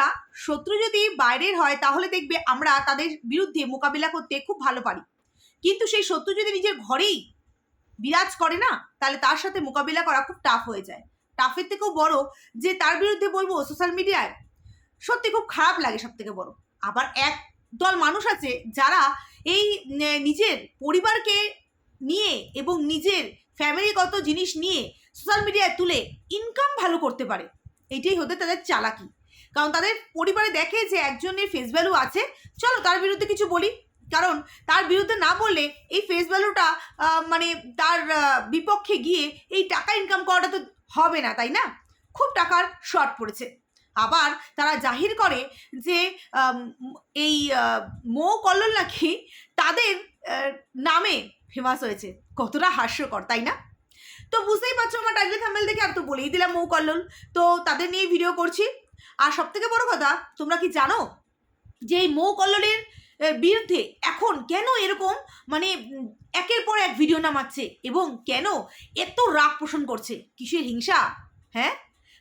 বন্ধুরা, শত্রু যদি বাইরের হয়, তাহলে দেখবে আমরা তাদের বিরুদ্ধে মোকাবিলা করতে খুব ভালো পারি। কিন্তু সেই শত্রু যদি নিজের ঘরেই বিরাজ করে না, তাহলে তার সাথে মোকাবিলা করা খুব টাফ হয়ে যায়। টাফের থেকেও বড় যে তার বিরুদ্ধে বলব সোশ্যাল মিডিয়ায় সত্যি খুব খারাপ লাগে সব থেকে বড়। আবার এক দল মানুষ আছে যারা এই নিজের পরিবারকে নিয়ে এবং নিজের ফ্যামিলিগত জিনিস নিয়ে সোশ্যাল মিডিয়ায় তুলে ইনকাম ভালো করতে পারে। এটাই হতে তাদের চালাকি। কারণ তাদের পরিবারে দেখে যে একজনের ফেস ভ্যালু আছে, চলো তার বিরুদ্ধে কিছু বলি। কারণ তার বিরুদ্ধে না বললে এই ফেস ভ্যালুটা মানে তার বিপক্ষে গিয়ে এই টাকা ইনকাম করাটা তো হবে না, তাই না? খুব টাকার শর্ট পড়েছে। আবার তারা জাহির করে যে এই মৌ কল্লোল নাকি তাদের নামে ফেমাস হয়েছে। কতটা হাস্যকর, তাই না? তো বুঝতেই পারছ আমার টাইটেল থাম্বেল দেখে আর তো বলেই দিলাম মৌ কল্লোল। তো তাদের নিয়ে ভিডিও করছি। আর সব থেকে বড় কথা, তোমরা কি জানো যে এই মৌ কল্লোলের বিরুদ্ধে এখন কেন এরকম মানে একের পর এক ভিডিও নামাচ্ছে এবং কেন এত রাগ পোষণ করছে? কিসের হিংসা? হ্যাঁ?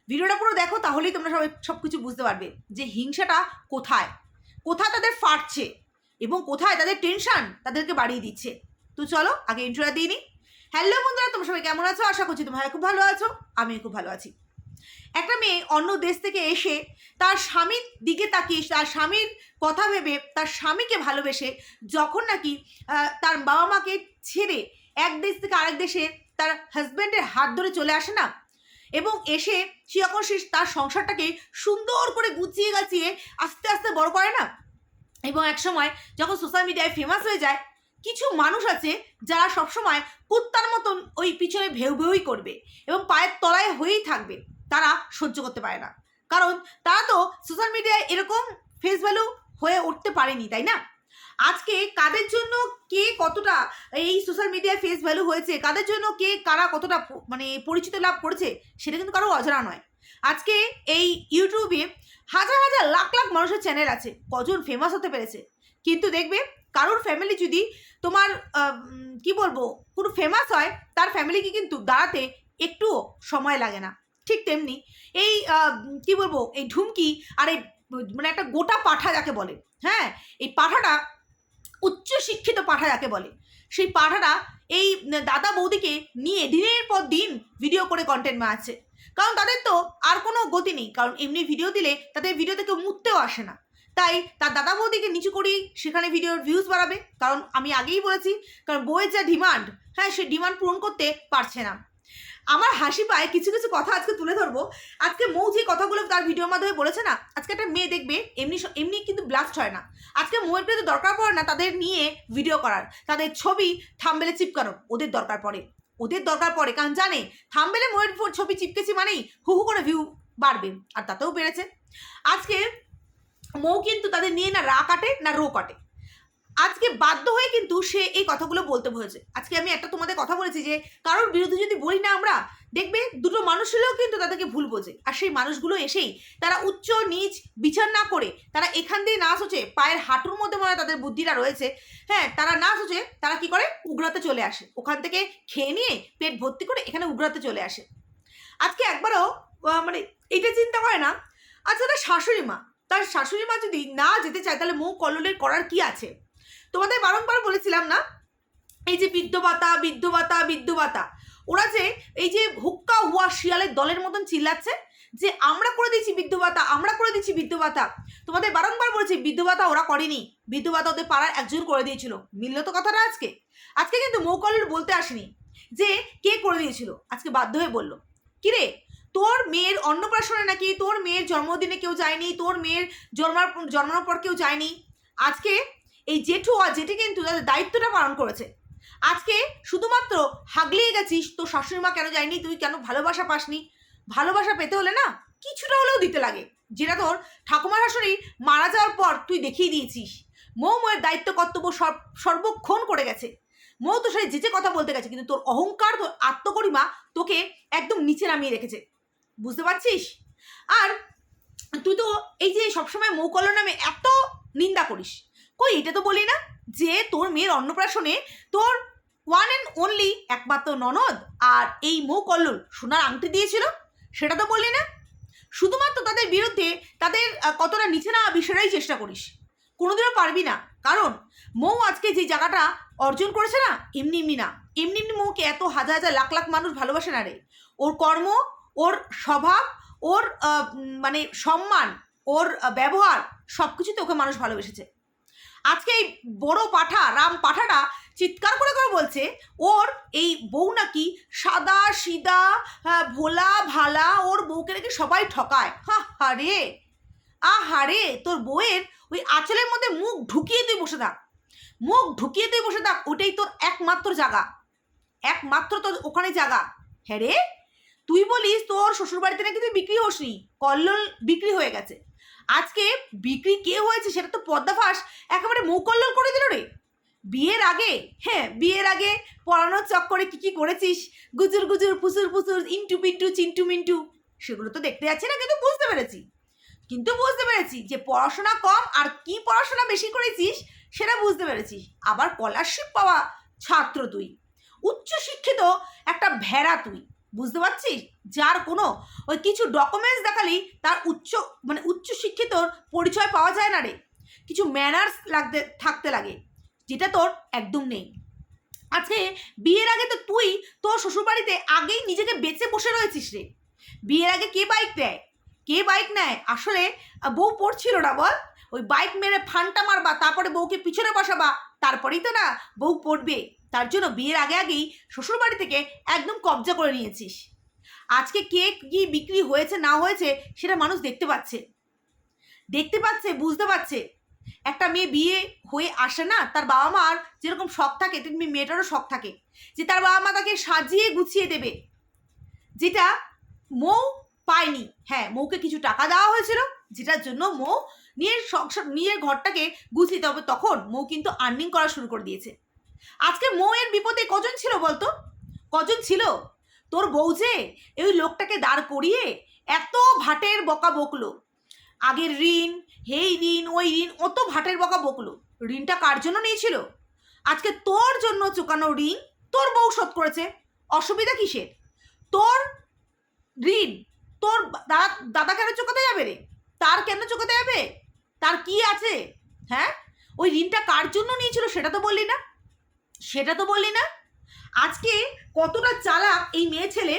ভিডিওটা পুরো দেখো, তাহলেই তোমরা সবাই সব কিছু বুঝতে পারবে যে হিংসাটা কোথায়? কোথায় তাদের ফাটছে এবং কোথায় তাদের টেনশন তাদেরকে বাড়িয়ে দিচ্ছে? তো চলো, আগে ইন্ট্রোটা দিয়ে নিই। হ্যালো বন্ধুরা, তোমরা সবাই কেমন আছো? আশা করছি তোমরা খুব ভালো আছো, আমিও খুব ভালো আছি। একটা মেয়ে অন্য দেশ থেকে এসে তার স্বামীর দিকে তাকিয়ে, তার স্বামীর কথা ভেবে, তার স্বামীকে ভালোবেসে যখন নাকি তার বাবা মাকে ছেড়ে এক দেশ থেকে আরেক দেশে তার হাজব্যান্ডের হাত ধরে চলে আসে না এবং এসে সে যখন সে তার সংসারটাকে সুন্দর করে গুছিয়ে গাছিয়ে আস্তে আস্তে বড় করে না এবং এক সময় যখন সোশ্যাল মিডিয়ায় ফেমাস হয়ে যায়, কিছু মানুষ আছে যারা সবসময় কুত্তার মতন ওই পিছনে ভেউ ভেউই করবে এবং পায়ের তলায় হয়েই থাকবে। তারা সহ্য করতে পারে না। কারণ তারা তো সোশ্যাল মিডিয়ায় এরকম ফেস ভ্যালু হয়ে উঠতে পারেনি, তাই না? আজকে কাদের জন্য কে কতটা এই সোশ্যাল মিডিয়ায় ফেস ভ্যালু হয়েছে, কাদের জন্য কে কারা কতটা মানে পরিচিত লাভ করেছে, সেটা কিন্তু কারও অজানা নয়। আজকে এই ইউটিউবে হাজার হাজার লাখ লাখ মানুষের চ্যানেল আছে, কজন ফেমাস হতে পেরেছে। কিন্তু দেখবে কারোর ফ্যামিলি যদি তোমার কি বলব, কোনো ফেমাস হয়, তার ফ্যামিলিকে কিন্তু দাঁড়াতে একটুও সময় লাগে না। ঠিক তেমনি এই কি বলব, এই ঢুমকি আর এই মানে একটা গোটা পাঠা যাকে বলে হ্যাঁ? এই পাঠাটা উচ্চ শিক্ষিত পাঠা যাকে বলে, সেই পাঠাটা এই দাদা বৌদিকে নিয়ে দিনের পর দিন ভিডিও করে কন্টেন্ট বানাচ্ছে। কারণ তাদের তো আর কোনো গতি নেই, কারণ এমনি ভিডিও দিলে তাদের ভিডিওতে কেউ মুততেও আসে না। তাই তার দাদা বৌদিকে নিচু করেই সেখানে ভিডিওর ভিউজ বাড়াবে, কারণ আমি আগেই বলেছি, কারণ বইয়ের যা ডিমান্ড হ্যাঁ সে ডিমান্ড পূরণ করতে পারছে না। আমার হাসি পায়, কিছু কিছু কথা আজকে তুলে ধরবো। আজকে মৌ যে কথাগুলো তার ভিডিওর মাধ্যমে বলেছে না, আজকে একটা মেয়ে দেখবে, এমনি এমনি কিন্তু ব্লাস্ট হয় না। আজকে মৌয়ের পেতে দরকার পড়ে না তাদের নিয়ে ভিডিও করার। তাদের ছবি থাম্বেলে চিপকানো, ওদের দরকার পড়ে। ওদের দরকার পড়ে, কারণ জানে, থাম্বেলে ময়ের ছবি চিপকেছি মানেই হু হু করে ভিউ বাড়বে, আর তাতেও বেড়েছে। আজকে মৌ কিন্তু তাদের নিয়ে না রা কাটে, না রো কাটে। আজকে বাধ্য হয়ে কিন্তু সে এই কথাগুলো বলতে হয়েছে আজকে আমি একটা তোমাদের কথা বলেছি যে, কারোর বিরুদ্ধে যদি বলি না আমরা, দেখবে দুটো মানুষ হলেও কিন্তু তাদেরকে ভুল বোঝে। আর সেই মানুষগুলো এসেই তারা উচ্চ নিচ বিচার না করে, তারা এখান দিয়ে না সোচে পায়ের হাঁটুর মধ্যে মনে তাদের বুদ্ধিটা রয়েছে। হ্যাঁ তারা না সোচে তারা কি করে? উগড়াতে চলে আসে। ওখান থেকে খেয়ে নিয়ে পেট ভর্তি করে এখানে উগড়াতে চলে আসে। আজকে একবারও মানে এটা চিন্তা করে না। আচ্ছা তার শাশুড়ি মা, তার শাশুড়ি মা যদি না যেতে চায়, তাহলে মৌ কল্লোলের করার কি আছে? তোমাদের বারংবার বলেছিলাম না? এই যে বৃদ্ধ ভাতা বৃদ্ধ ভাতা বৃদ্ধ ভাতা, ওরা যে এই যে হুক্কা হুয়া শিয়ালের দলের মতন চিল্লাচ্ছে যে আমরা করে দিচ্ছি বৃদ্ধ ভাতা, আমরা করে দিচ্ছি বৃদ্ধ ভাতা। তোমাদের বারংবার বলেছি, বৃদ্ধ ভাতা ওরা করেনি। বৃদ্ধ ভাতা ওদের পাড়ার একজন করে দিয়েছিল। মিললো তো কথাটা আজকে। আজকে কিন্তু মৌকলের বলতে আসেনি যে কে করে দিয়েছিল। আজকে বাধ্য হয়ে বলল কিরে তোর মেয়ের অন্নপ্রাশনে নাকি, তোর মেয়ের জন্মদিনে কেউ যায়নি, তোর মেয়ের জন্মার, জন্মানোর পর কেউ যায়নি? আজকে এই জেঠু আর জেঠি কিন্তু তাদের দায়িত্বটা পালন করেছে। আজকে শুধুমাত্র হাগলিয়ে গেছিস, তোর শাশুড়ি মা কেন যায়নি, তুই কেন ভালোবাসা পাসনি? ভালোবাসা পেতে হলে না কিছুটা হলেও দিতে লাগে। যেটা তোর ঠাকুমা শাশুড়ি মারা যাওয়ার পর তুই দেখিয়ে দিয়েছিস। মৌ ময়ের দায়িত্ব, কর্তব্য সর- সর্বক্ষণ করে গেছে। মৌ তো সেই যেচে কথা বলতে গেছে, কিন্তু তোর অহংকার, তোর আত্মগরিমা তোকে একদম নিচে নামিয়ে রেখেছে। বুঝতে পারছিস? আর তুই তো এই যে সবসময় মৌকল্য নামে এত নিন্দা করিস কই, এটা তো বলি না যে তোর মেয়ের অন্নপ্রাশনে তোর ওয়ান অ্যান্ড অনলি একমাত্র ননদ আর এই মৌ কল্লোল সোনার আংটি দিয়েছিল, সেটা তো বললি না। শুধুমাত্র তাদের বিরুদ্ধে তাদের কতটা নিচে না বিষয়টাই চেষ্টা করিস। কোনোদিনও পারবি না, কারণ মৌ আজকে যে জায়গাটা অর্জন করেছে না, এমনি এমনি না। এমনি এমনি মৌকে এত হাজার হাজার লাখ লাখ মানুষ ভালোবাসে না রে। ওর কর্ম, ওর স্বভাব, ওর মানে সম্মান, ওর ব্যবহার সব কিছুতে ওকে মানুষ ভালোবেসেছে। আজকে এই বড় পাঠা রাম পাঠাটা চিৎকার করে করে বলছে ওর এই বউ নাকি সাদা সিদা আহ, ভোলা ভালা ওর বউকে নাকি সবাই ঠকায়। হা হারে! আহারে তোর বউয়ের ওই আঁচলের মধ্যে মুখ ঢুকিয়ে তুই বসে থাক। মুখ ঢুকিয়ে তুই বসে থাক ওটাই তোর একমাত্র জায়গা। একমাত্র তোর ওখানে জায়গা। হ্যাঁ রে? তুই বলিস তোর শ্বশুরবাড়িতে নাকি তুই বিক্রি হোসনি কল্লোল বিক্রি হয়ে গেছে। আজকে বিক্রি কে হয়েছে সেটা তো পদ্মাফাস একেবারে মুকল্লোল করে দিল রে। বিয়ের আগে হ্যাঁ বিয়ের আগে পড়ানোর চক্করে কি কি করেছিস? গুজুর গুজুর, ফুসুর ফুসুর, ইন্টু পিন্টু, চিন্টু মিন্টু, সেগুলো তো দেখতে যাচ্ছি না, কিন্তু বুঝতে পেরেছি। কিন্তু বুঝতে পেরেছি যে পড়াশোনা কম আর কি পড়াশোনা বেশি করেছিস সেটা বুঝতে পেরেছি। আবার স্কলারশিপ পাওয়া ছাত্র তুই। উচ্চ শিক্ষিত একটা ভেড়া তুই। বুঝতে পারছিস? যার কোনো ওই কিছু ডকুমেন্টস দেখালেই তার উচ্চ মানে উচ্চ শিক্ষিতর পরিচয় পাওয়া যায় না রে। কিছু ম্যানার্স লাগতে, থাকতে লাগে, যেটা তোর একদম নেই। আজকে বিয়ের আগে তো তুই তোর শ্বশুরবাড়িতে আগেই নিজেকে বেঁচে বসে রয়েছিস রে। বিয়ের আগে কে বাইক দেয়? কে বাইক নেয়? আসলে বউ পড়ছিল না বল? ওই বাইক মেরে ফানটা মারবা, তারপরে বউকে পিছনে বসাবা, তারপরেই তো না বউ পড়বে। তার জন্য বিয়ের আগে আগেই শ্বশুরবাড়ি থেকে একদম কবজা করে নিয়েছিস। আজকে কে কি বিক্রি হয়েছে, না হয়েছে, সেটা মানুষ দেখতে পাচ্ছে। দেখতে পাচ্ছে, বুঝতে পারছে। একটা মেয়ে বিয়ে হয়ে আসে না, তার বাবা মার যেরকম শখ থাকে তেমনি মেয়েটারও শখ থাকে, যে তার বাবা মা তাকে সাজিয়ে গুছিয়ে দেবে। যেটা মৌ পায়নি। হ্যাঁ মৌকে কিছু টাকা দেওয়া হয়েছিল, যেটার জন্য মৌ নিজের সংসার নিজের ঘরটাকে গুছিয়ে হবে। তখন মৌ কিন্তু আর্নিং করা শুরু করে দিয়েছে। আজকে মৌয়ের বিপদে কজন ছিল বলতো? কজন ছিল? তোর বউ যে এই লোকটাকে দাঁড় করিয়ে এত ভাটের বকা বকলো। আগের ঋণ, হেই ঋণ, ওই ঋণ, অত ভাটের বকা বকলো। ঋণটা কার জন্য নিয়েছিল? আজকে তোর জন্য চুকানো ঋণ তোর বউ শোধ করেছে। অসুবিধা কিসের? তোর ঋণ তোর দাদা দাদা কেন চুকাতে যাবে রে? তার কেন চুকাতে যাবে? তার কি আছে? হ্যাঁ? ওই ঋণটা কার জন্য নিয়েছিল সেটা তো বললি না? সেটা তো বললি না? আজকে কতটা চালাক এই মেয়ে ছেলে,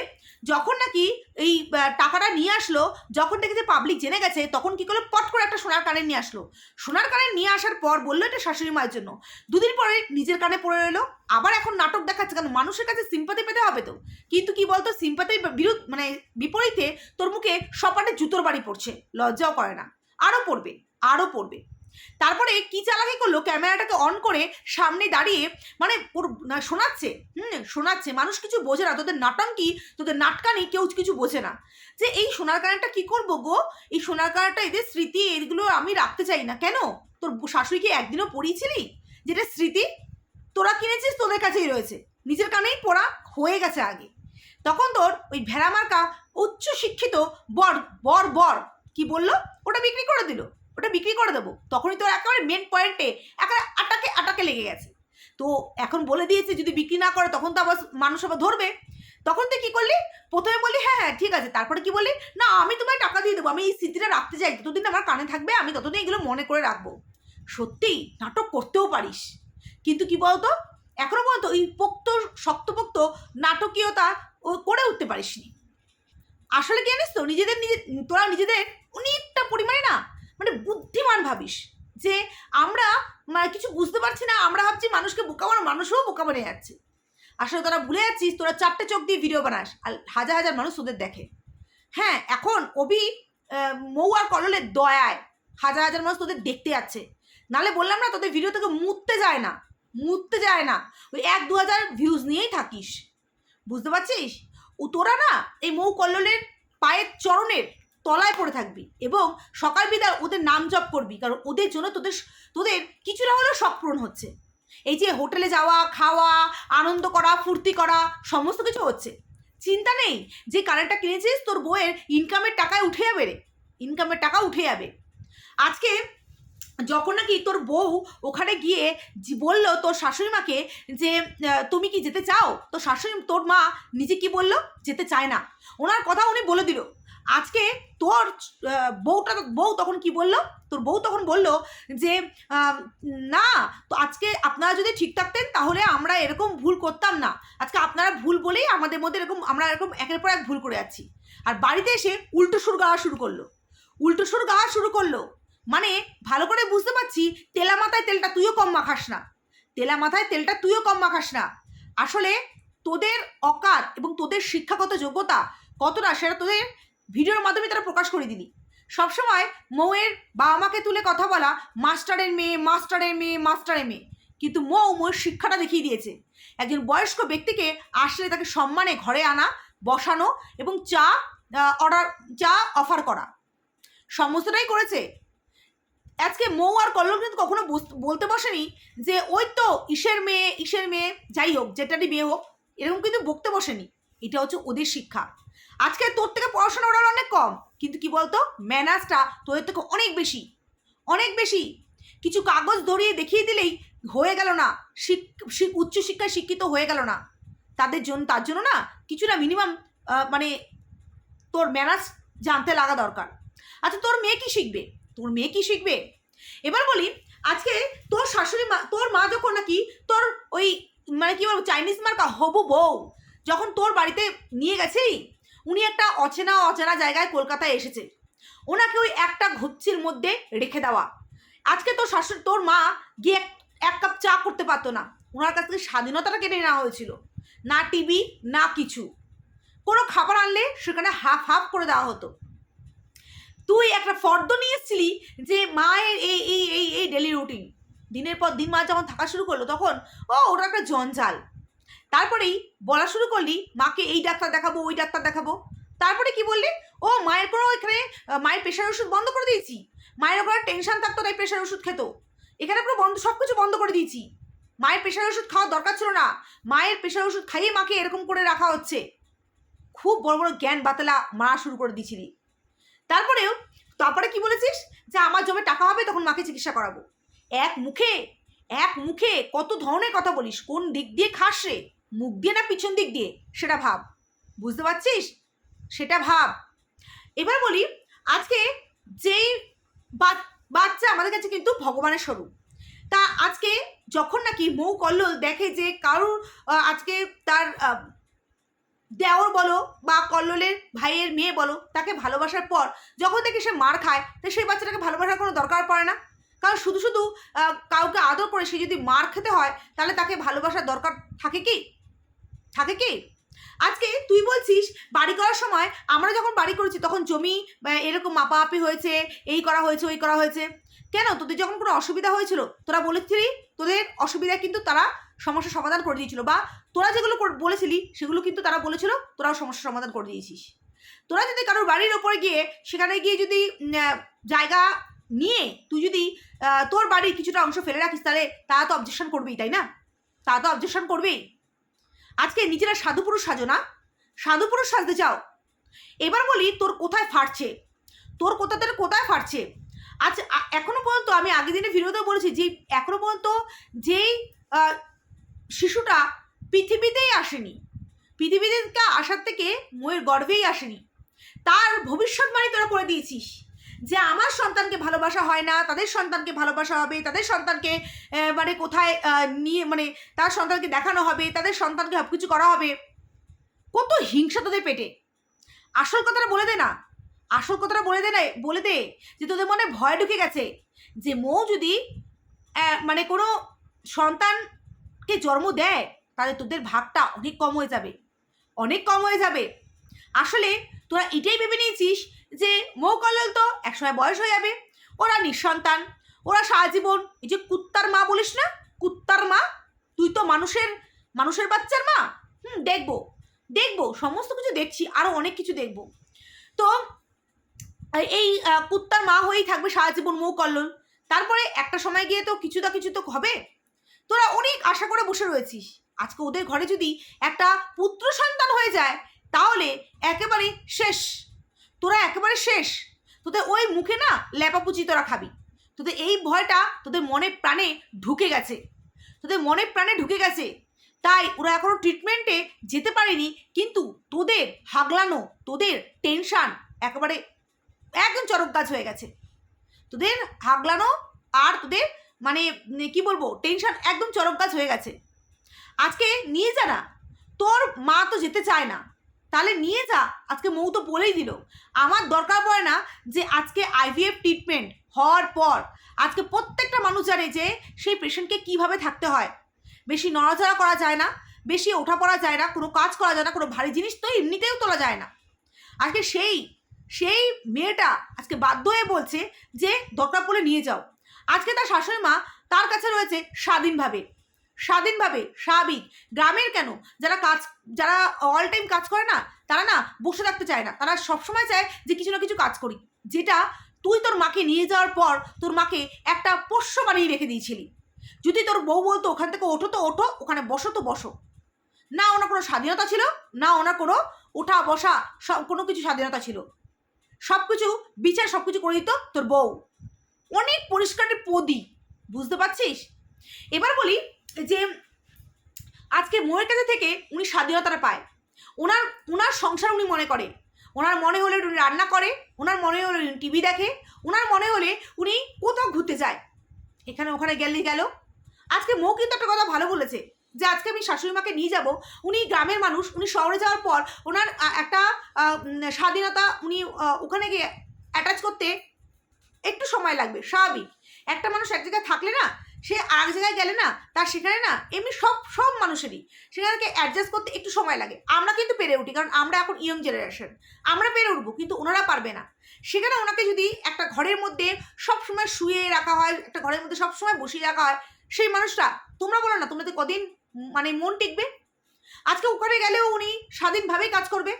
যখন নাকি এই টাকাটা নিয়ে আসলো, যখন দেখেছে পাবলিক জেনে গেছে, তখন কি করল? পট করে একটা সোনার কানে নিয়ে আসলো। সোনার কানে নিয়ে আসার পর বলল এটা শাশুড়ি মায়ের জন্য। দুদিন পরে নিজের কানে পড়ে এলো আবার এখন নাটক দেখাচ্ছে, কারণ মানুষের কাছে সিম্পাতি পেতে হবে তো। কিন্তু কি বলতো সিম্পাতির বিরুদ্ধ মানে বিপরীতে তোর মুখে সপাটে জুতোর বাড়ি পড়ছে। লজ্জাও করে না। আরও পড়বে আরও পড়বে। তারপরে কি চালাকি করল? ক্যামেরাটাকে অন করে সামনে দাঁড়িয়ে মানে শোনাচ্ছে, হুম, শোনাচ্ছে। মানুষ কিছু বোঝে না। তোদের নাটঙ্কি তোদের নাটকানি কেউ কিছু বোঝে না। যে এই সোনার কানেরটা কি করব গো? এই সোনার কানেরটা এদের স্মৃতি, এগুলো আমি রাখতে চাই না। কেন? তোর শাশুড়িকে একদিনও পড়িয়েছিলি? যেটা স্মৃতি? তোরা কিনেছিস? তোদের কাছেই রয়েছে। নিজের কানেই পড়া হয়ে গেছে আগে। তখন তোর ওই ভেড়া মার্কা উচ্চ শিক্ষিত বর বর বর কি বলল? ওটা বিক্রি করে দিল। ওটা বিক্রি করে দেবো। তখনই তো একেবারে মেন পয়েন্টে একেবারে আটাকে আটাকে লেগে গেছে। তো এখন বলে দিয়েছে, যদি বিক্রি না করে তখন তো আবার মানুষ আবার ধরবে। তখন তুই কী করলি? প্রথমে বললি হ্যাঁ হ্যাঁ ঠিক আছে। তারপরে কি বললি? না, আমি তোমায় টাকা দিয়ে দেবো, আমি এই স্মৃতিটা রাখতে চাই। যতদিন আমার কানে থাকবে, আমি ততদিন এগুলো মনে করে রাখব। সত্যিই নাটক করতেও পারিস। কিন্তু কি বলতো? এখনও পর্যন্ত ওই পোক্ত, শক্তপোক্ত নাটকীয়তা ও করে উঠতে পারিসনি। আসলে কি জানিস তো? নিজেদের নিজে, তোরা নিজেদের অনেকটা পরিমাণে না মানে বুদ্ধিমান ভাবিস যে আমরা মানে কিছু বুঝতে পারছি না, আমরা ভাবছি মানুষকে বোকা বানানো, মানুষও বোকা বানিয়ে যাচ্ছে। আসলে তোরা ভুলে যাচ্ছিস, তোরা চারটে চোখ দিয়ে ভিডিও বানাস, আর হাজার হাজার মানুষ তোদের দেখে। হ্যাঁ এখন অবি মৌ আর কললের দয়ায় হাজার হাজার মানুষ তোদের দেখতে যাচ্ছে। নালে বললাম না, তোদের ভিডিও থেকে মুততে যায় না, মুততে যায় না। ওই এক দু হাজার ভিউজ নিয়েই থাকিস। বুঝতে পারছিস? ও তোরা না এই মৌ কল্লোলের পায়ের চরণের তলায় পড়ে থাকবি এবং সকাল বিদায় ওদের নাম জপ করবি, কারণ ওদের জন্য তোদের তোদের কিছুটা হলেও শখ পূরণ হচ্ছে। এই যে হোটেলে যাওয়া, খাওয়া, আনন্দ করা, ফুর্তি করা, সমস্ত কিছু হচ্ছে। চিন্তা নেই যে কারেন্টটা কিনেছিস, তোর বইয়ের ইনকামের টাকায় উঠে যাবে রে। ইনকামের টাকা উঠে যাবে। আজকে যখন নাকি তোর বউ ওখানে গিয়ে বলল তোর শাশুড়ি মাকে যে তুমি কি যেতে চাও? তো শাশুড়ি, তোর মা নিজে কি বলল? যেতে চায় না। ওনার কথা উনি বলে দিল। আজকে তোর বউটা, বউ তখন কি বলল? তোর বউ তখন বলল যে না, তো আজকে আপনারা যদি ঠিক থাকতেন তাহলে আমরা এরকম ভুল করতাম না। আজকে আপনারা ভুল বলেই আমাদের মধ্যে এরকম, আমরা এরকম একের পর এক ভুল করে যাচ্ছি। আর বাড়িতে এসে উল্টো সুর গাওয়া শুরু করল। উল্টো সুর গাওয়া শুরু করল। মানে ভালো করে বুঝতে পারছি, তেলা মাথায় তেলটা তুইও কম মাখাস না। তেলা মাথায় তেলটা তুইও কম মাখাস না। আসলে তোদের অকাত এবং তোদের শিক্ষাগত যোগ্যতা কতটা সেটা তোদের ভিডিওর মাধ্যমে তারা প্রকাশ করে দিলি। সবসময় মৌয়ের বাবা মাকে তুলে কথা বলা, মাস্টারের মেয়ে মাস্টারের মেয়ে মাস্টারের মেয়ে। কিন্তু মৌ মৌয়ের শিক্ষাটা দেখিয়ে দিয়েছে। একজন বয়স্ক ব্যক্তিকে আসলে তাকে সম্মানে ঘরে আনা, বসানো এবং চা অর্ডার, চা অফার করা। সমস্তটাই করেছে। আজকে মৌ আর কল্লোল কিন্তু কখনো বলতে বসেনি যে ওই তো ইসের মেয়ে ইসের মেয়ে, যাই হোক যেটারই বিয়ে হোক, এরকম কিন্তু বকতে বসেনি। এটা হচ্ছে ওদের শিক্ষা। আজকে তোর থেকে পড়াশোনা ওরা অনেক কম। কিন্তু কি বলতো? ম্যানার্সটা তোদের থেকে অনেক বেশি। অনেক বেশি। কিছু কাগজ ধরিয়ে দেখিয়ে দিলেই হয়ে গেল না। শিক- শিক- উচ্চশিক্ষায় শিক্ষিত হয়ে গেল না। তাদের জন্য তার জন্য না কিছু না মিনিমাম মানে তোর ম্যানার্স জানতে লাগা দরকার। আচ্ছা তোর মেয়ে কি শিখবে? তোর মেয়ে কি শিখবে? এবার বলি, আজকে তোর শাশুড়ি মা, তোর মা যখন নাকি তোর ওই মানে কি বলব চাইনিজ মার্কা হবু বউ, যখন তোর বাড়িতে নিয়ে গেছেই উনি একটা অচেনা অচেনা জায়গায় কলকাতায় এসেছে। ওনাকে ওই একটা ঘুপচির মধ্যে রেখে দেওয়া। আজকে তোর শাশুড়ি, তোর মা গিয়ে এক- কাপ চা করতে পারতো না। ওনার কাছ থেকে স্বাধীনতাটা কেটে নেওয়া হয়েছিল। না টিভি, না কিছু। কোনো খাবার আনলে সেখানে হাফ হাফ করে দেওয়া হতো। তুই একটা ফর্দ নিয়ে এসেছিলি যে মায়ের এই এই এই এই ডেলি রুটিন দিনের পর দিন মা যখন থাকা শুরু করল, তখন, ও, ওটা একটা জঞ্জাল। তারপরেই বলা শুরু করলি, মাকে এই ডাক্তার দেখাবো, ওই ডাক্তার দেখাবো। তারপরে কি বললি? ও, মায়ের কোনো এখানে মায়ের প্রেশার ওষুধ বন্ধ করে দিয়েছি। মায়ের ওখানে টেনশন থাকতো তাই প্রেশার ওষুধ খেত। এখানে পুরো বন্ধ সব কিছু বন্ধ করে দিয়েছি। মায়ের প্রেশার ওষুধ খাওয়ার দরকার ছিল না। মায়ের প্রেশার ওষুধ খাইয়ে মাকে এরকম করে রাখা হচ্ছে। খুব বড় বড় জ্ঞান বাতলা মারা শুরু করে দিয়েছিলি। তারপরেও, তারপরে কি বলেছিস? যে আমার জমে টাকা হবে, তখন মাকে চিকিৎসা করাবো। এক মুখে এক মুখে কত ধরনের কথা বলিস, কোন দিক দিয়ে খাস রে? মুখ দিয়ে না পিছন দিক দিয়ে? সেটা ভাব। বুঝতে পারছিস? সেটা ভাব। এবার বলি, আজকে যেই বাচ্চা আমাদের কাছে কিন্তু ভগবানের স্বরূপ। তা আজকে যখন নাকি মৌ কল্লোল দেখে যে কারুর আজকে তার দেওর বলো বা কল্লোলের ভাইয়ের মেয়ে বলো, তাকে ভালোবাসার পর যখন থেকে সে মার খায়, তো সেই বাচ্চাটাকে ভালোবাসার কোনো দরকার পড়ে না? কারণ শুধু শুধু কাউকে আদর করে সে যদি মার খেতে হয়, তাহলে তাকে ভালোবাসার দরকার থাকে কি? থাকে কি? আজকে তুই বলছিস বাড়ি করার সময় আমরা যখন বাড়ি করেছি তখন জমি এরকম মাপামাপি হয়েছে, এই করা হয়েছে, ওই করা হয়েছে। কেন? তোদের যখন কোনো অসুবিধা হয়েছিল? তোরা বলেছিলি, তোদের অসুবিধা কিন্তু তারা সমস্যার সমাধান করে দিয়েছিল বা তোরা যেগুলো বলেছিলি সেগুলো কিন্তু তারা বলেছিল, তোরাও সমস্যার সমাধান করে দিয়েছিস। তোরা যদি কারোর বাড়ির ওপরে গিয়ে, সেখানে গিয়ে যদি জায়গা নিয়ে, তুই যদি তোর বাড়ির কিছুটা অংশ ফেলে রাখিস, তাহলে তারা তো অবজেকশন করবেই, তাই না? তারা তো অবজেকশন করবেই। আজকে নিজেরা সাধু পুরুষ সাজো না? সাধু পুরুষ সাজতে চাও এবার বলি তোর কোথায় ফাটছে? তোর কোথা কোথায় ফাটছে? আজ এখনও পর্যন্ত আমি আগের দিনে ভিডিওতেও বলেছি যে, এখনও পর্যন্ত যেই শিশুটা পৃথিবীতেই আসেনি, পৃথিবীতে আসার থেকে ময়ের গর্ভেই আসেনি, তার ভবিষ্যৎবাণী তোরা করে দিয়েছিস। যে আমার সন্তানকে ভালোবাসা হয় না, তাদের সন্তানকে ভালোবাসা হবে, তাদের সন্তানকে মানে কোথায় নিয়ে মানে তার সন্তানকে দেখানো হবে, তাদের সন্তানকে সব কিছু করা হবে। কত হিংসা তোদের পেটে। আসল কথাটা বলে দে না। আসল কথাটা বলে দে না, বলে দে যে তোদের মনে ভয় ঢুকে গেছে যে মৌ যদি মানে কোনো সন্তানকে জন্ম দেয়, তাহলে তোদের ভাগটা অনেক কম হয়ে যাবে। অনেক কম হয়ে যাবে। আসলে তোরা এটাই ভেবে নিয়েছিস যে মৌ কল্যাণ তো একসময় বয়স হয়ে যাবে। ওরা নিঃসন্তান। ওরা সারাজীবন এই যে কুত্তার মা বলিস না? কুত্তার মা? তুই তো মানুষের মানুষের বাচ্চার মা? হুম, দেখব। দেখব, সমস্ত কিছু দেখছি আরও অনেক কিছু দেখব। তো, এই কুত্তার মা হয়েই থাকবে সারা জীবন মৌ কল্লোল। তারপরে একটা সময় গিয়ে তো কিছু না কিছু তো হবে। তোরা অনেক আশা করে বসে রয়েছিস। আজকে ওদের ঘরে যদি একটা পুত্র সন্তান হয়ে যায়, তাহলে একেবারে শেষ। তোরা একেবারে শেষ। তোদের ওই মুখে না ল্যাপাপুচি তোরা খাবি। তোদের এই ভয়টা তোদের মনে প্রাণে ঢুকে গেছে। তোদের মনে প্রাণে ঢুকে গেছে। তাই ওরা এখনও ট্রিটমেন্টে যেতে পারেনি, কিন্তু তোদের হাগলানো, তোদের টেনশান একেবারে একদম চরক গাছ হয়ে গেছে। তোদের হাগলানো আর তোদের মানে কি বলব টেনশন একদম চরক গাছ হয়ে গেছে। আজকে নিয়ে যা না, তোর মা তো যেতে চায় না। তাহলে নিয়ে যা, আজকে মৌ তো বলেই দিল। আমার দরকার পড়ে না যে আজকে আইভিএফ ট্রিটমেন্ট হওয়ার পর আজকে প্রত্যেকটা মানুষ জানে যে সেই পেশেন্টকে কীভাবে থাকতে হয়। বেশি নড়াচড়া করা যায় না, বেশি ওঠা পড়া যায় না, কোনো কাজ করা যায় না, কোনো ভারী জিনিস তো এমনিতেও তোলা যায় না। আজকে সেই সেই মেয়েটা আজকে বাধ্য হয়ে বলছে যে দরকার পড়লে নিয়ে যাও। আজকে তার শাশুড়ি মা তার কাছে রয়েছে স্বাধীনভাবে। স্বাধীনভাবে, স্বাভাবিক। গ্রামের কেন? যারা কাজ, যারা অল টাইম কাজ করে না, তারা না বসে থাকতে চায় না। তারা সবসময় চায় যে কিছু না কিছু কাজ করি। যেটা তুই তোর মাকে নিয়ে যাওয়ার পর তোর মাকে একটা পোষ্য বানিয়ে রেখে দিয়েছিলি। যদি তোর বউ বলতো, ওখান থেকে ওঠো তো, ওঠো, ওখানে বসো তো, বসো। না ওনার কোনো স্বাধীনতা ছিল, না ওনার কোনো ওঠা, বসা, সব, কোনো কিছু স্বাধীনতা ছিল। সব কিছু বিচার সব কিছু করে দিত তোর বউ। অনেক পরিষ্কারের পদি বুঝতে পারছিস? এবার বলি যে আজকে মোয়ের কাছে থেকে উনি স্বাধীনতাটা পায়। ওনার ওনার সংসার উনি মনে করে। ওনার মনে হলে উনি রান্না করে, ওনার মনে হলে উনি টিভি দেখে, ওনার মনে হলে উনি কোথাও ঘুরতে যায়। এখানে ওখানে গেলেই গেল। আজকে মৌ কিন্তু একটা কথা ভালো বলেছে, যে আজকে আমি শাশুড়ি মাকে নিয়ে যাব, উনি গ্রামের মানুষ, উনি শহরে যাওয়ার পর ওনার একটা স্বাধীনতা উনি ওখানে গিয়ে অ্যাটাচ করতে একটু সময় লাগবে, স্বাভাবিক। একটা মানুষ এক জায়গায় থাকলে না সে আর জায়গায় গেলে না, তার সেখানে না এমনি সব সব মানুষেরই সেখানে অ্যাডজাস্ট করতে একটু সময় লাগে। আমরা কিন্তু পেরে উঠি, কারণ আমরা এখন ইয়ং জেনারেশন আমরা পেরে উঠবো, কিন্তু ওনারা পারবে না। সেখানে ওনাকে যদি একটা ঘরের মধ্যে সবসময় শুয়ে রাখা হয়, একটা ঘরের মধ্যে সবসময় বসিয়ে রাখা হয়, সেই মানুষটা, তোমরা বলো না তোমরা তো কদিন মানে মন টিকবে? আজকে ওখানে গেলেও উনি স্বাধীনভাবেই কাজ করবে।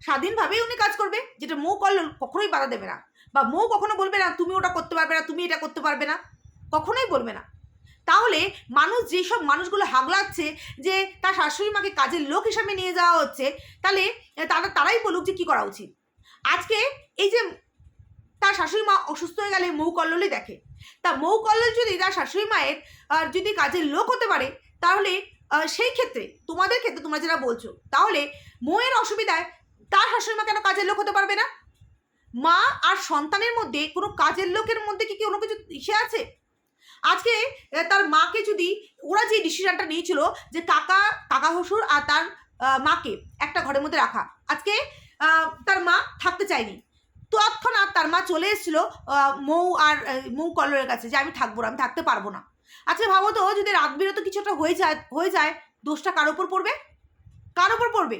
স্বাধীনভাবেই উনি কাজ করবে, যেটা মৌ করলে কখনোই বাধা দেবে না। বা মৌ কখনো বলবে না, তুমি ওটা করতে পারবে না, তুমি এটা করতে পারবে না। কখনোই বলবে না। তাহলে মানুষ যেসব মানুষগুলো হাগলাচ্ছে যে তার শাশুড়ি মাকে কাজের লোক হিসাবে নিয়ে যাওয়া হচ্ছে, তাহলে তারা, তারাই বলুক যে কী করা উচিত। আজকে এই যে তার শাশুড়ি মা অসুস্থ হয়ে গেলে মৌ কল্লোলই দেখে। তা মৌ কল্লোল যদি তার শাশুড়ি মায়ের যদি কাজের লোক হতে পারে, তাহলে সেই ক্ষেত্রে, তোমাদের ক্ষেত্রে তোমরা যেটা বলছো, তাহলে মৌয়ের অসুবিধায় তার শাশুড়ি মা কেন কাজের লোক হতে পারবে না? মা আর সন্তানের মধ্যে কোনো কাজের লোকের মধ্যে কি কোনো কিছু ইসে আছে? আজকে তার মাকে যদি, ওরা যে ডিসিশনটা নিয়েছিল যে কাকা কাকা শ্বশুর আর তার মাকে একটা ঘরের মধ্যে রাখা, আজকে তার মা থাকতে চায়নি। তৎক্ষণাৎ তার মা চলে এসেছিল মৌ আর মৌ কল্লোরের কাছে যে আমি থাকব না, আমি থাকতে পারব না। আচ্ছা ভাবো তো, যদি রাত বিরত কিছু একটা হয়ে যায় হয়ে যায়, দোষটা কার ওপর পড়বে? কার ওপর পড়বে?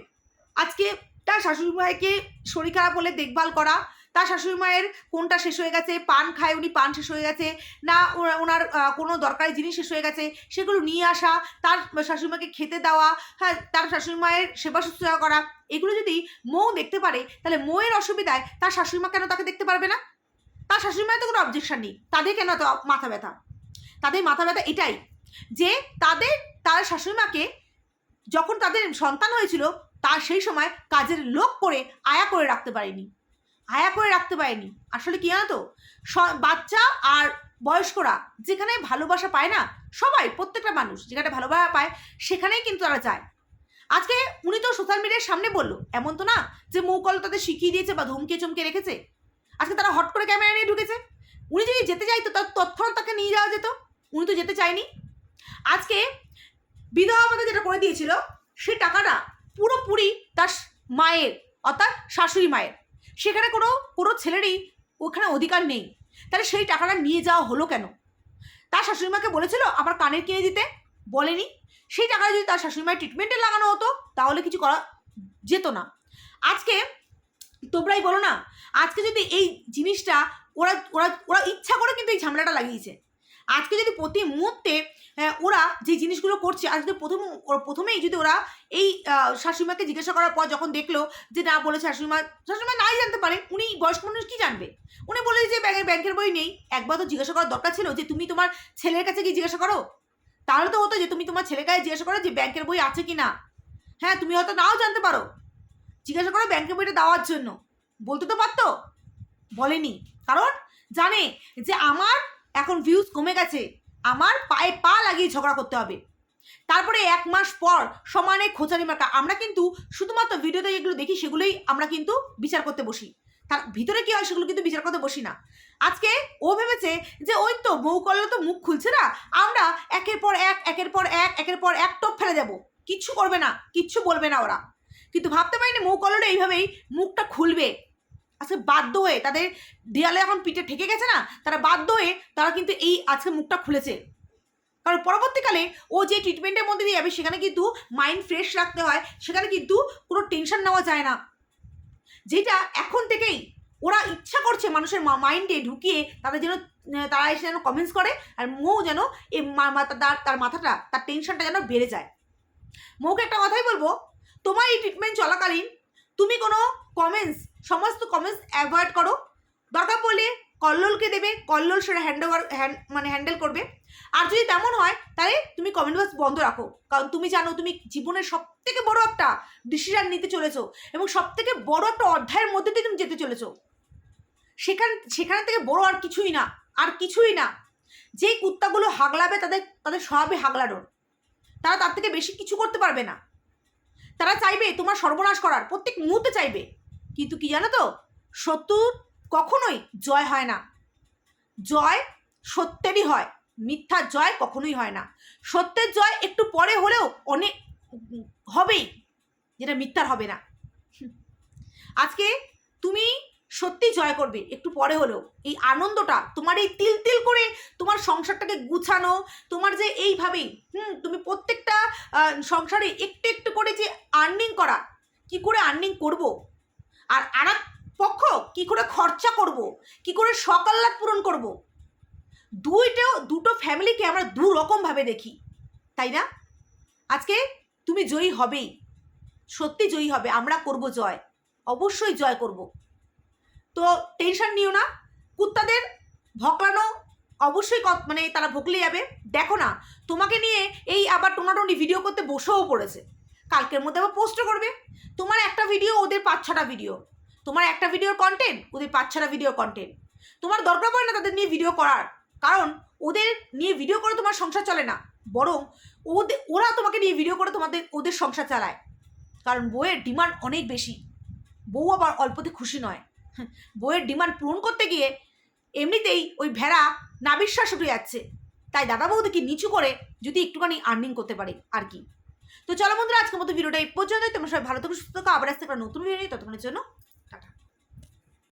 আজকে তার শাশুড়ি মায়েকে শরীর খারাপ হলে দেখভাল করা তার শাশুড়ি মায়ের কোনটা শেষ হয়ে গেছে? পান খায় উনি, পান শেষ হয়ে গেছে। না ওনার কোনো দরকারি জিনিস শেষ হয়ে গেছে। সেগুলো নিয়ে আসা, তার শাশুড়ি মাকে খেতে দেওয়া হ্যাঁ তার শাশুড়ি মায়ের সেবা শুশ্রূষা করা, এগুলো যদি মৌ দেখতে পারে, তাহলে মৌয়ের অসুবিধায় তার শাশুড়ি মা কেন তাকে দেখতে পারবে না? তার শাশুড়ি মায়ের তো কোনো অবজেকশন নেই। তাদের কেন এত মাথা ব্যথা? তাদের মাথা ব্যথা এটাই যে তাদের, তার শাশুড়ি মাকে যখন তাদের সন্তান হয়েছিল, তার সেই সময় কাজের লোক করে, আয়া করে রাখতে পারেনি। আয়া করে রাখতে পারেনি। আসলে কি জানো তো? স- বাচ্চা আর বয়স্করা যেখানে ভালোবাসা পায় না, সবাই, প্রত্যেকটা মানুষ যেখানে ভালোবাসা পায়, সেখানেই কিন্তু তারা যায়। আজকে উনি তো সোশ্যাল মিডিয়ার সামনে বলল, এমন তো না যে মৌকল তাদের শিখিয়ে দিয়েছে বা ধমকে চমকে রেখেছে। আজকে তারা হট করে ক্যামেরা নিয়ে ঢুকেছে। উনি যদি যেতে চাইতো, তার তৎক্ষণাৎ তাকে নিয়ে যাওয়া যেত। উনি তো যেতে চায়নি। আজকে বিধবা ভাতা যেটা করে দিয়েছিল, সেই টাকাটা পুরোপুরি তার মায়ের, অর্থাৎ শাশুড়ি মায়ের। সেখানে কোনো কোনো ছেলেরই ওখানে অধিকার নেই। তাহলে সেই টাকাটা নিয়ে যাওয়া হলো কেন? তার শাশুড়িমাকে বলেছিল আবার কানের কিনে দিতে। বলেনি। সেই টাকাটা যদি তার শাশুড়ি মায়ের ট্রিটমেন্টে লাগানো হতো, তাহলে কিছু করা যেত না। আজকে তোমরাই বলো না, আজকে যদি এই জিনিসটা ওরা ওরা ওরা ইচ্ছা করে কিন্তু এই ঝামেলাটা লাগিয়েছে। আজকে যদি প্রতি মুহূর্তে ওরা যে জিনিসগুলো করছে, আজকে প্রথম, ওরা প্রথমেই যদি ওরা এই শাশুড়িমাকে জিজ্ঞাসা করার পর যখন দেখল যে না বলেছে শাশুড়িমা শাশুড়িমা নাই জানতে পারে, উনি বয়স্ক মানুষ কী জানবে? উনি বলে যে ব্যাংকের ব্যাংকের বই নেই। একবার তো জিজ্ঞাসা করার দরকার ছিল যে তুমি তোমার ছেলের কাছে কি জিজ্ঞাসা করো? তাহলে তো হতো যে তুমি তোমার ছেলের কাছে জিজ্ঞাসা করো যে ব্যাংকের বই আছে কি না হ্যাঁ তুমি হয়তো নাও জানতে পারো। জিজ্ঞাসা করো ব্যাংকের বইটা দেওয়ার জন্য। বলতে তো পারতো। বলেনি। কারণ জানে যে আমার এখন ভিউজ কমে গেছে। আমার পায়ে পা লাগিয়ে ঝগড়া করতে হবে। তারপরে এক মাস পর সমানে খোঁচানি মার্কা। আমরা কিন্তু শুধুমাত্র ভিডিওতে যেগুলো দেখি, সেগুলোই আমরা কিন্তু বিচার করতে বসি। তার ভিতরে কি হয়, সেগুলো কিন্তু বিচার করতে বসি না। আজকে ও ভেবেছে যে, ওই তো বউ করলে তো মুখ খুলছে না। আমরা একের পর এক, একের পর এক, একের পর এক টপ ফেলে দেবো। কিচ্ছু করবে না, কিচ্ছু বলবে না ওরা। কিন্তু ভাবতে পারিনি মৌ কলরে এইভাবেই মুখটা খুলবে। আজকে বাধ্য হয়ে তাদের দেয়ালে এখন পিঠে ঠেকে গেছে না, তারা বাধ্য হয়ে তারা কিন্তু এই আজকে মুখটা খুলেছে। কারণ পরবর্তীকালে ও যে ট্রিটমেন্টের মধ্যে দিয়ে যাবে, সেখানে কিন্তু মাইন্ড ফ্রেশ রাখতে হয়, সেখানে কিন্তু কোনো টেনশন নেওয়া যায় না। যেটা এখন থেকেই ওরা ইচ্ছা করছে মানুষের মাইন্ডে ঢুকিয়ে তাদের যেন তারা এসে যেন কমেন্টস করে আর মৌ যেন এই তার মাথাটা, তার টেনশনটা যেন বেড়ে যায়। মৌকে একটা কথাই বলব, তোমার এই ট্রিটমেন্ট চলাকালীন তুমি কোনো কমেন্টস সমস্ত কমেন্টস অ্যাভয়েড করো। দরকার পড়লে কল্লোলকে দেবে, কল্লোল সেটা হ্যান্ডওভার হ্যান্ড মানে হ্যান্ডেল করবে। আর যদি তেমন হয়, তাহলে তুমি কমেন্ট বক্স বন্ধ রাখো। কারণ তুমি জানো, তুমি জীবনের সব থেকে বড় একটা ডিসিশন নিতে চলেছো এবং সব থেকে বড় একটা অধ্যায়ের মধ্যে দিয়ে তুমি যেতে চলেছো। সেখান সেখান থেকে বড় আর কিছুই না, আর কিছুই না। যেই কুত্তাগুলো হাগলাবে, তাদের তাদের স্বভাবে হাগলানোর। তারা তার থেকে বেশি কিছু করতে পারবে না। তারা চাইবে তোমার সর্বনাশ করার, প্রত্যেক মুহূর্তে চাইবে। কিন্তু কি জানো তো? শত্রুর কখনোই জয় হয় না। জয় সত্যেরই হয় মিথ্যার জয় কখনোই হয় না। সত্যের জয় একটু পরে হলেও অনেক হবেই, যেটা মিথ্যার হবে না। আজকে তুমি সত্যি জয় করবে, একটু পরে হলেও। এই আনন্দটা, তোমার এই তিল তিল করে তোমার সংসারটাকে গুছানো, তোমার যে এইভাবেই, হুম, তুমি প্রত্যেকটা সংসারে একটু একটু করে যে আর্নিং করা, কি করে আর্নিং করব? আর আর পক্ষ কি করে খরচা করব? কি করে সকাল্লাদ পূরণ করব? দুইটাও, দুটো ফ্যামিলিকে আমরা দু রকমভাবে দেখি, তাই না? আজকে তুমি জয়ী হবেই, সত্যি জয়ী হবে, আমরা করব জয়, অবশ্যই জয় করব। তো টেনশন নিও না, কুত্তাদের ভকলানো অবশ্যই মানে তারা ভকলে যাবে। দেখো না, তোমাকে নিয়ে এই আবার টোনাটনি ভিডিও করতে বসেও পড়েছে। কালকের মধ্যে আবার পোস্টও করবে। তোমার একটা ভিডিও ওদের পাঁচ ছটা ভিডিও তোমার একটা ভিডিওর কন্টেন্ট ওদের পাঁচ ছটা ভিডিও কন্টেন্ট তোমার দরকার পড়ে না তাদের নিয়ে ভিডিও করার। কারণ ওদের নিয়ে ভিডিও করে তোমার সংসার চলে না। বরং ওদের ওরা তোমাকে নিয়ে ভিডিও করে তোমাদের, ওদের সংসার চালায়। কারণ বইয়ের ডিমান্ড অনেক বেশি। বউ আবার অল্পতে খুশি নয়। বইয়ের ডিমান্ড পূরণ করতে গিয়ে এমনিতেই ওই ভেড়া নাবিশ্বাস উঠে যাচ্ছে। তাই দাদা বৌদিকে নিচু করে যদি একটুখানি আর্নিং করতে পারে, আর কি। তো চলো বন্ধুরা, আজকের মতো ভিডিওটা এই পর্যন্তই। তোমরা সবাই ভালো থাকো, সুস্থ থাকো। আবার আসতে পারো নতুন ভিডিও ততক্ষণের জন্য